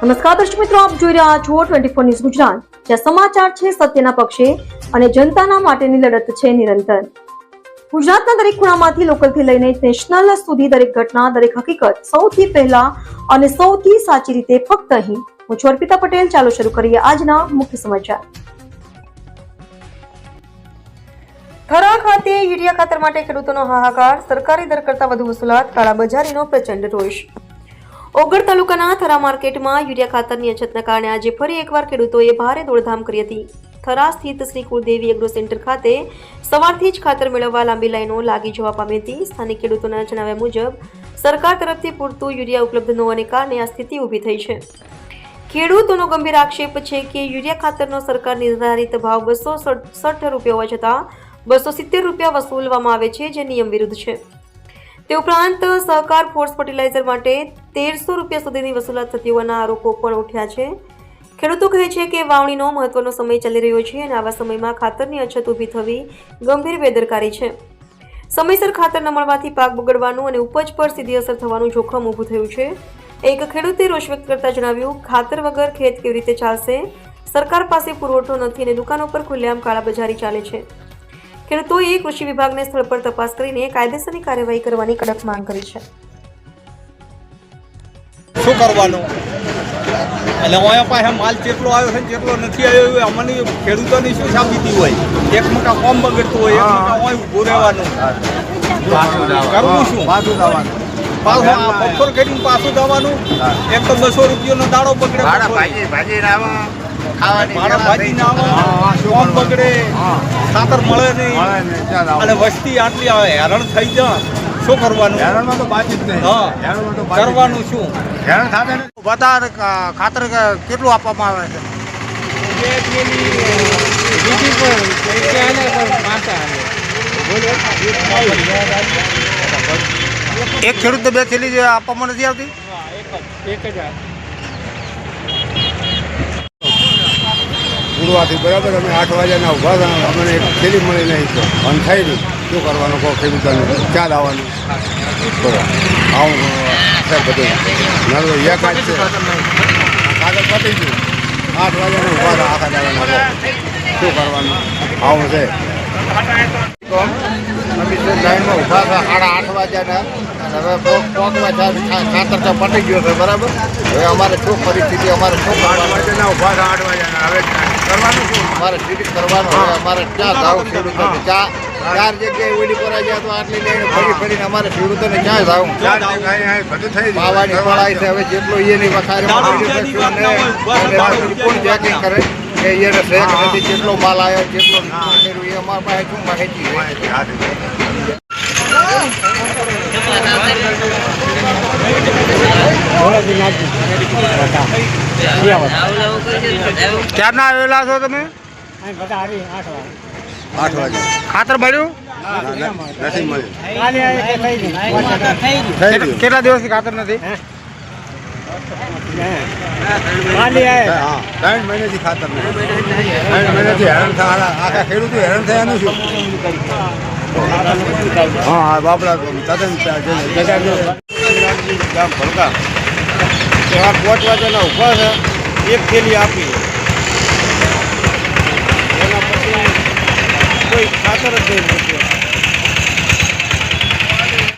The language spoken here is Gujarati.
નમસ્કાર દર્શક મિત્રો, આપ જોઈ રહ્યા છો ટ્વેન્ટી ફોર ન્યૂઝ ગુજરાત. જ્યાં સમાચાર છે સત્યના પક્ષે અને જનતાના માટેની લડત છે નિરંતર. ગુજરાતના દરેક ખૂણામાંથી લોકલથી લઈને નેશનલ સુધી દરેક ઘટના, દરેક હકીકત સૌથી પહેલા અને સૌથી સાચી રીતે ફક્ત અહીં. હું છું અર્પિતા પટેલ. ચાલો શરૂ કરીએ આજના મુખ્ય સમાચાર. થરા ખાતે યુરિયા ખાતર માટે ખેડૂતોનો હાહાકાર, સરકારી દર કરતા વધુ વસૂલાત, કાળાબજારીનો પ્રચંડ રોષ. ઓગળ તાલુકાના થરા માર્કેટમાં યુરિયા ખાતરની અછતના કારણે આજે ફરી એકવાર ખેડૂતોએ ભારે દોડધામ કરી હતી. થરા સ્થિત શ્રી કુળદેવી એગ્રો સેન્ટર ખાતે સવારથી જ ખાતર મેળવવા લાંબી લાઈનો લાગી જવા પામી હતી. સ્થાનિક ખેડૂતોના જણાવ્યા મુજબ, સરકાર તરફથી પૂરતું યુરિયા ઉપલબ્ધ ન હોવાને કારણે આ સ્થિતિ ઊભી થઈ છે. ખેડૂતોનો ગંભીર આક્ષેપ છે કે યુરિયા ખાતરનો સરકાર નિર્ધારિત ભાવ બસો સડસઠ રૂપિયા હોવા છતાં બસો સિત્તેર રૂપિયા વસૂલવામાં આવે છે, જે નિયમ વિરુદ્ધ છે. તે ઉપરાંત સહકાર ફોર્સ ફર્ટિલાઇઝર માટે તેરસો રૂપિયા સુધીની વસૂલાત થતી હોવાના આરોપો પણ ઉઠ્યા છે. ખેડૂતો કહે છે કે વાવણીનો મહત્વનો સમય ચાલી રહ્યો છે અને આવા સમયમાં ખાતરની અછત ઊભી થવી ગંભીર બેદરકારી છે. સમયસર ખાતર ન મળવાથી પાક બગડવાનું અને ઉપજ પર સીધી અસર થવાનું જોખમ ઊભું થયું છે. એક ખેડૂતે રોષ વ્યક્ત કરતા જણાવ્યું, ખાતર વગર ખેત કેવી રીતે ચાલશે? સરકાર પાસે પુરવઠો નથી અને દુકાનો પર ખુલ્લેઆમ કાળાબજારી ચાલે છે. ખેડૂતોએ કૃષિ વિભાગને સ્થળ પર તપાસ કરીને કાયદેસરની કાર્યવાહી કરવાની કડક માંગ કરી છે. શું કરવાનું? એટલે અહીંયા પાસે માલ જેટલો આવ્યો છે ને જેટલો નથી આવ્યો એ અમને ખેડૂતોની શું સાબિતી હોય? એક મકા કોમ બગડતું હોય એક મકા હોય ઊભું રહેવાનું. કરવું શું? પાછું જવાનું. પાછું કરીને પાછું જવાનું. એક તો બસો રૂપિયાનો દાડો બગડે ભાજી ભાજી રાવા ખાવાની કોમ બગડે ખાતર મળે નહીં. અને વસ્તી આટલી આવે હેરાન થઈ જાય શું કરવાનું? હેરાનમાં તો બાજી જ નહીં. હા. હેરાનમાં તો બાજી જ કરવાનું શું? થાતે ખાતર કેટલું આપવામાં આવે છે? એક ખેડૂત બે થેલી જે આપવામાં નથી આવતી? ગુરુવારથી બરાબર અમે આઠ વાગ્યાના ઊભા હતા, અમને એક થેલી મળી નહીં તો નહીં શું કરવાનું? કહો ખેડૂતોને ક્યાં લાવવાનું આવું છે બધું નર્વ એક આજ છે. કાગળ પતી ગયું. આઠ વાગ્યાના ઊભા હતા, આખા દાડાના શું કરવાનું? આવું છે. અમે લાઈનમાં ઊભા હતા સાડા આઠ વાગ્યાના. અને હવે પોક પોકમાં ખાતર તો પટી ગયો છે બરાબર? હવે અમારે શું પરિસ્થિતિ અમારે શું આઠ વાગ્યાના ઊભા હતા આઠ વાગ્યાના. હવે કરવાનું શું? અમારે ટિકિટ કરવાનું. હવે અમારે ક્યાં જાવું ખેડૂતોને ચા ચાર જગ્યાએ ઓલી પર ગયા તો આટલી લઈને ફરી ફરીને અમારે ખેડૂતોને ક્યાં જાવું? પાવાની પડાય છે હવે જેટલો એ વખારે દાડો ક્યાંની વાત ના કોણ ચેકિંગ કરે. કે એને શેક નથી જેટલો માલ આવ્યો કેટલો કર્યું એ અમારા પાસે શું માહિતી હોય ક્યારના આવેલા છો તમે? આઠ વાગે. ખાતર મળ્યું? નથી મળ્યું. કેટલા- કેટલા દિવસથી ખાતર નથી? ત્રણ મહિનાથી ખાતર ત્રણ મહિનાથી હેરાન થયા. આખા ખેડૂતો હેરાન થયાનું શું? હા બાપડા તદ્દન ગામ ભલકા પાંચ વાગ્યાના ઊભા છે. એક થેલી આપી. એના પછી કોઈ ખાતર જ નહીં